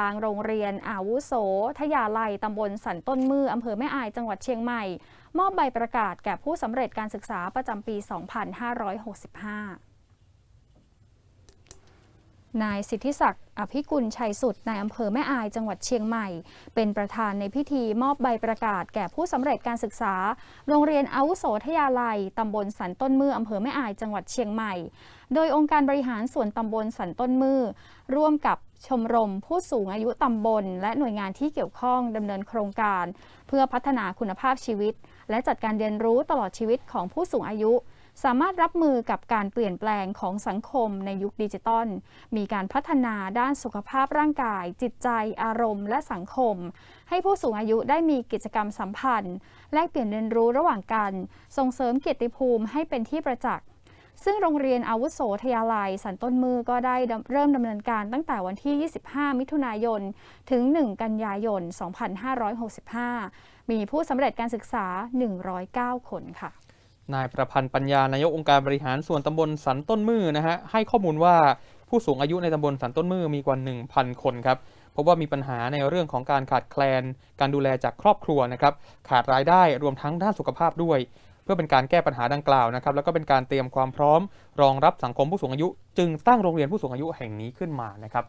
ทางโรงเรียนอาวุโส ทยาลัยตำบลสันต้นมืออำเภอแม่อายจังหวัดเชียงใหม่ มอบใบประกาศแก่ผู้สำเร็จการศึกษาประจำปี 2565 นายสิทธิศักดิ์อภิกุลชัยสุดในายอำเภอแม่อายจังหวัดเชียงใหม่ เป็นประธานในพิธีมอบใบประกาศ แก่ผู้สำเร็จการศึกษา โรงเรียนอาวุโสทยาลัยตำบลสันต้นมืออำเภอแม่อายจังหวัดเชียงใหม่ โดยองค์การบริหารส่วนตำบลสันต้นมือ ร่วมกับชมรมผู้สูงอายุตำบล และหน่วยงานที่เกี่ยวข้องดำเนินโครงการ เพื่อพัฒนาคุณภาพชีวิต และจัดการเรียนรู้ตลอดชีวิตของผู้สูงอายุ สามารถรับมือกับการเปลี่ยนแปลงของสังคมในยุคดิจิตอล มีการพัฒนาด้านสุขภาพร่างกาย จิตใจ อารมณ์ และสังคม ให้ผู้สูงอายุได้มีกิจกรรมสัมพันธ์ แลกเปลี่ยนเรียนรู้ระหว่างกัน ส่งเสริมเกียรติภูมิให้เป็นที่ประจักษ์ซึ่งโรงเรียนอาวุโสทยาลัย สันต้นมือก็ได้เริ่มดำเนินการตั้งแต่วันที่ 25 มิถุนายน ถึง 1 กันยายน 2565 มีผู้สำเร็จการศึกษา 109 คนค่ะ นายประพันธ์ปัญญานายกองค์การบริหารส่วนตำบลสันต้นมือนะฮะให้ข้อมูลว่าผู้สูงอายุในตำบลสันต้นมือมีกว่า 1,000 คนครับพบว่ามีปัญหาในเรื่องของการขาดแคลน การดูแลจากครอบครัวนะครับขาดรายได้รวมทั้งด้านสุขภาพด้วย เพื่อเป็นการแก้ปัญหาดังกล่าวนะครับแล้วก็เป็นการเตรียมความพร้อม รองรับสังคมผู้สูงอายุ จึงตั้งโรงเรียนผู้สูงอายุแห่งนี้ขึ้นมานะครับ